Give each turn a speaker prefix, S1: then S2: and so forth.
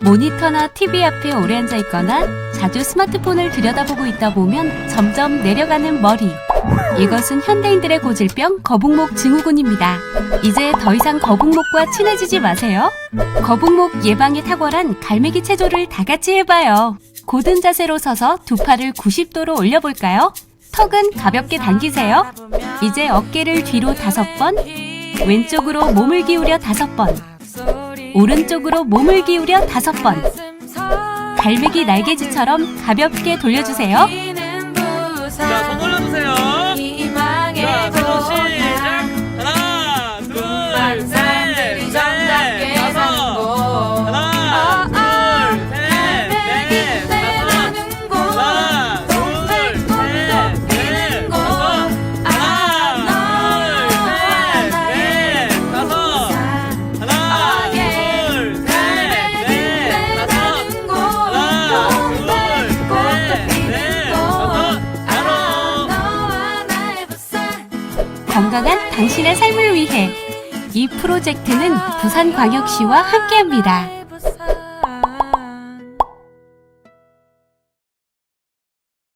S1: 모니터나 TV 앞에 오래 앉아 있거나 자주 스마트폰을 들여다보고 있다 보면 점점 내려가는 머리. 이것은 현대인들의 고질병 거북목 증후군입니다. 이제 더 이상 거북목과 친해지지 마세요. 거북목 예방에 탁월한 갈매기 체조를 다 같이 해봐요. 고든 자세로 서서 두 팔을 90도로 올려볼까요? 턱은 가볍게 당기세요. 이제 어깨를 뒤로 다섯 번, 왼쪽으로 몸을 기울여 다섯 번, 오른쪽으로 몸을 기울여 다섯 번, 갈매기 날개짓처럼 가볍게 돌려주세요.
S2: 자, 손 올려주세요.
S1: 건강한 당신의 삶을 위해 이 프로젝트는 부산광역시와 함께합니다.